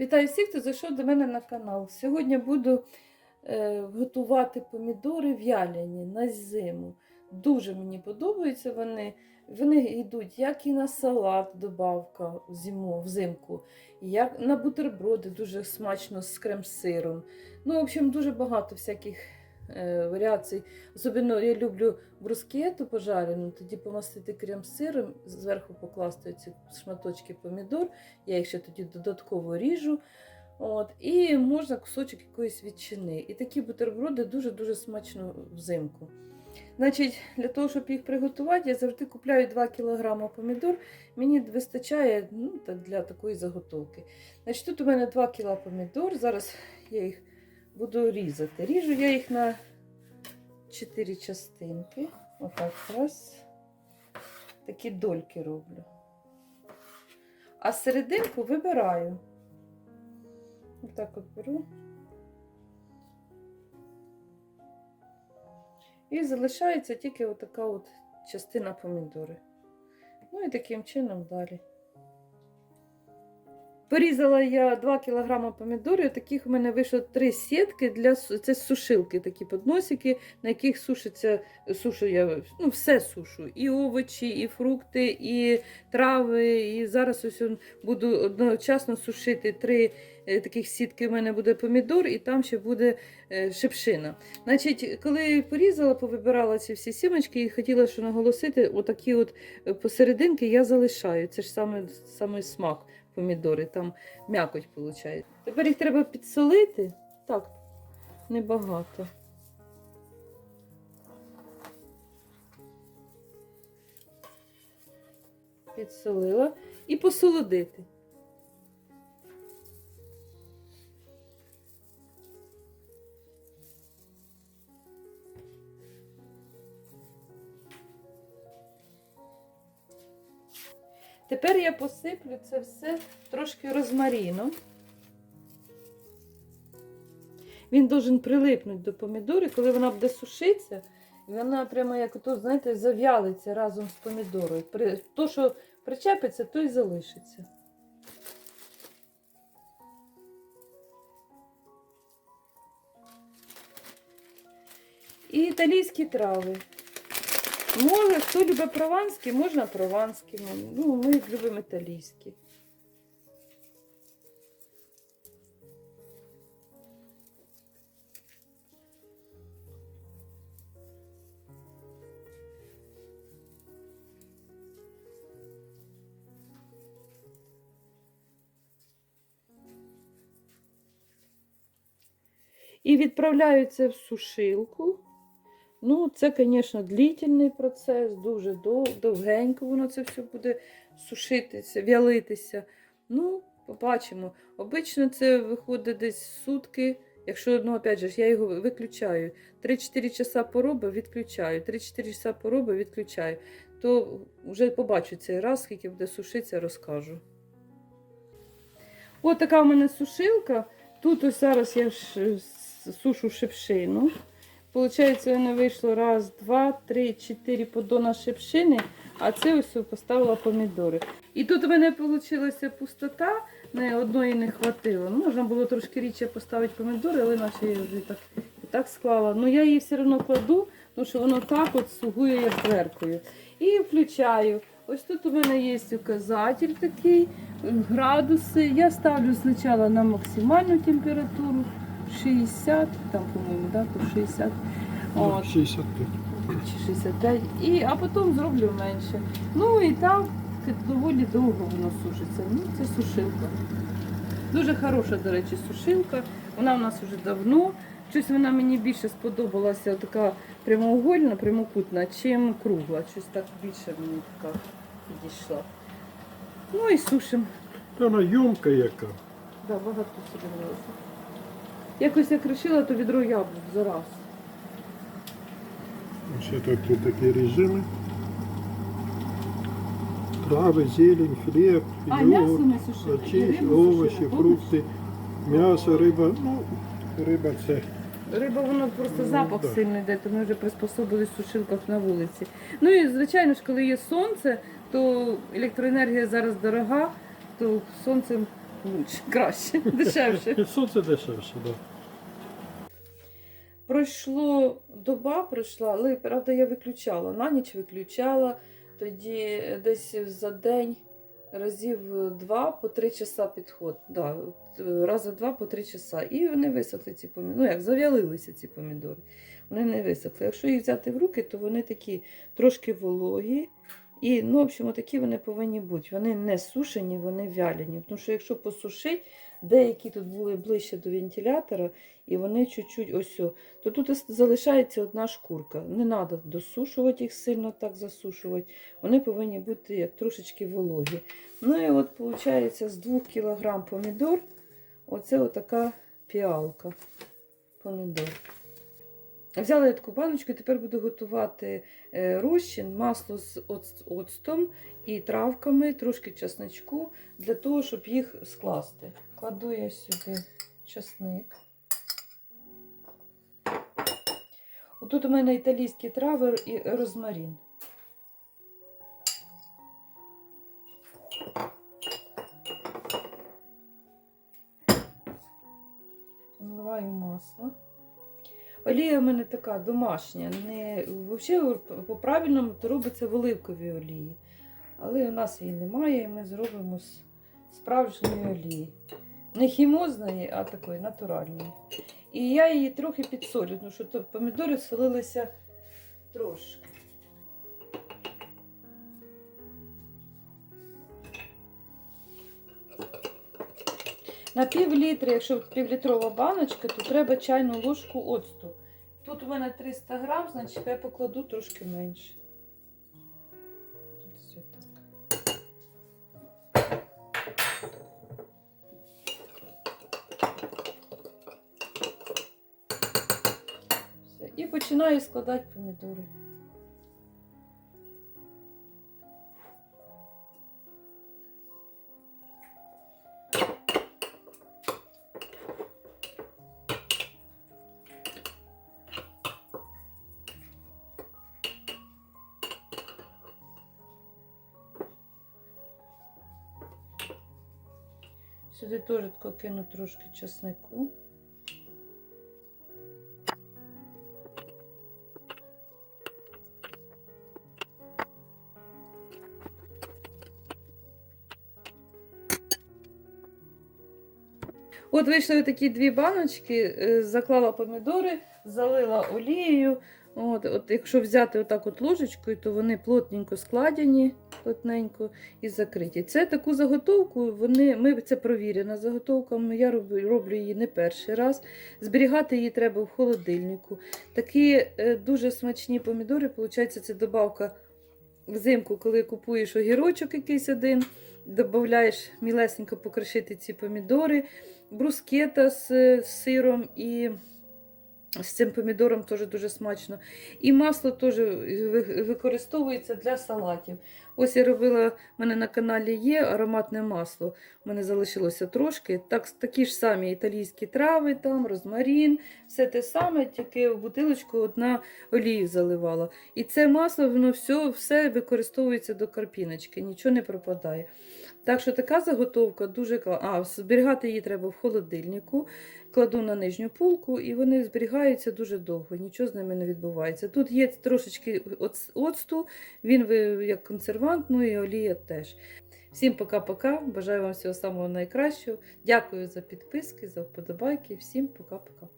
Вітаю всіх, хто зайшов до мене на канал. Сьогодні буду е, готувати помідори в'яляні на зиму. Дуже мені подобаються вони. Вони йдуть як і на салат, добавка зиму, взимку, як на бутерброди, дуже смачно з крем-сиром. Ну, в общем, дуже багато всяких варіацій. Особливо я люблю брускету пожарену, тоді помастити крем-сиром, зверху покласти ці шматочки помідор. Я їх ще тоді додатково ріжу. От, і можна кусочок якоїсь ветчини. І такі бутерброди дуже-дуже смачно взимку. Значить, для того, щоб їх приготувати, я завжди купляю 2 кг помідор. Мені вистачає ну, для такої заготовки. Значить, тут у мене 2 кг помідор. Зараз я їх буду різати. Ріжу я їх на 4 частинки. Отак раз. Такі дольки роблю. А серединку вибираю. Отак от беру. І залишається тільки отака от частина помідори. Ну і таким чином далі. Порізала я 2 кг помідорів. Таких у мене вийшло 3 сітки для це сушилки, такі подносики, на яких сушиться, сушу я ну, все сушу. І овочі, і фрукти, і трави. І зараз ось буду одночасно сушити три е, таких сітки. У мене буде помідор, і там ще буде е, шипшина. Значить, коли порізала, повибирала ці всі сімочки і хотіла що наголосити, отакі от е, посерединки я залишаю. Це ж саме, саме смак помідори, там м'якоть виходить. Тепер їх треба підсолити. Так, небагато. Підсолила і посолодити. Тепер я посиплю це все трошки розмаріном. Він должен прилипнути до помідори, коли вона буде сушитися, вона прямо як ото, знаєте, зав'ялиться разом з помідорою. То, що причепиться, то й залишиться. І італійські трави. Може, хто любить прованські, можна прованські. Ну, ми любимо італійські. І відправляються в сушилку. Ну, це, звісно, длительний процес, дуже дов- довгенько воно це все буде сушитися, вялитися. Ну, побачимо. Обично це виходить десь сутки. Якщо, ну, опять же, я його виключаю. 3-4 часа поробив, відключаю. 3-4 часа поробив, відключаю. То вже побачу цей раз, скільки буде сушитися, розкажу. Ось така в мене сушилка. Тут ось зараз я е, сушу шипшину. Получається, у мене вийшло раз, два, три, чотири поддона шипшини, а це ось поставила помідори. І тут у мене вийшла пустота, не одної не хватило. Ну, Можна було трошки рідше поставити помідори, але наче я вже так, так склала. Ну я її все одно кладу, тому що воно так от сугує як дверкою. І включаю. Ось тут у мене є указатель такий, градуси. Я ставлю спочатку на максимальну температуру 60, там, по-моєму, да, тут 60. От. 65. чи 65, і, а потім зроблю менше. Ну і так доволі довго воно сушиться. Ну, це сушилка. Дуже хороша, до речі, сушилка. Вона у нас вже давно. Щось вона мені більше сподобалася, така прямоугольна, прямокутна, чим кругла. Щось так більше мені така підійшла. Ну і сушимо. Та вона юмка яка. Да, багато влазить. Якось як вирішила, то відро яблук за раз. Ще тут є такі режими. Трави, зелень, хліб, А, м'ясо йогурт, ми сушили. і очі, рибу овочі, сушили. фрукти, м'ясо, риба. Ну, риба це Риба, воно просто Ну, запах да. сильно йде, то ми вже приспособились в сушилках на вулиці. Ну і звичайно ж, коли є сонце, то електроенергія зараз дорога, то сонцем лучше, краще, дешевше. 500 це дешевше, так. Да. Пройшло доба, пройшла, але правда я виключала. На ніч виключала, тоді десь за день разів два по три часа підход. Да, е, рази два по три часа. І вони висохли ці помідори. Ну як зав'ялилися ці помідори. Вони не висохли. Якщо їх взяти в руки, то вони такі трошки вологі. І, ну, в общем, такі вони повинні бути. Вони не сушені, вони вялені. Тому що якщо посушить, деякі тут були ближче до вентилятора, і вони чуть-чуть ось, то тут залишається одна шкурка. Не треба досушувати їх сильно так засушувати. Вони повинні бути як трошечки вологі. Ну і от виходить з 2 кг помідор, оце отака піалка помідор. Взяла я таку баночку і тепер буду готувати е, розчин, масло з оцтом і травками, трошки чесночку, для того, щоб їх скласти. Кладу я сюди чесник. Отут у мене італійські трави і розмарин. Вливаю масло. Олія в мене така домашня. Не, взагалі, по правильному то робиться в оливковій олії. Але у нас її немає, і ми зробимо з справжньої олії. Не хімозної, а такої натуральної. І я її трохи підсолю, тому що помідори солилися трошки. На пів літра, якщо півлітрова баночка, то треба чайну ложку оцту. Тут у мене 300 грам, значить я покладу трошки менше. Ось так. Все. І починаю складати помідори. Сюди теж кину трошки чеснику. От вийшли такі дві баночки, е, заклала помідори, залила олією. От, от якщо взяти отак от ложечкою, то вони плотненько складені, плотненько і закриті. Це таку заготовку, вони, ми, це провірена заготовка, я роблю, роблю її не перший раз. Зберігати її треба в холодильнику. Такі е, дуже смачні помідори, виходить, це добавка взимку, коли купуєш огірочок якийсь один, додаєш мілесенько покришити ці помідори, брускета з, сиром і з цим помідором теж дуже смачно. І масло теж використовується для салатів. Ось я робила, в мене на каналі є ароматне масло. У мене залишилося трошки. Так, такі ж самі італійські трави, там, розмарин, все те саме, тільки в бутилочку одна олію заливала. І це масло, воно все, все використовується до карпіночки, нічого не пропадає. Так що така заготовка дуже кла- А, зберігати її треба в холодильнику. Кладу на нижню полку, і вони зберігаються дуже довго, нічого з ними не відбувається. Тут є трошечки оцту, він як консервант, ну і олія теж. Всім пока-пока. Бажаю вам всього самого найкращого. Дякую за підписки, за вподобайки. Всім пока-пока.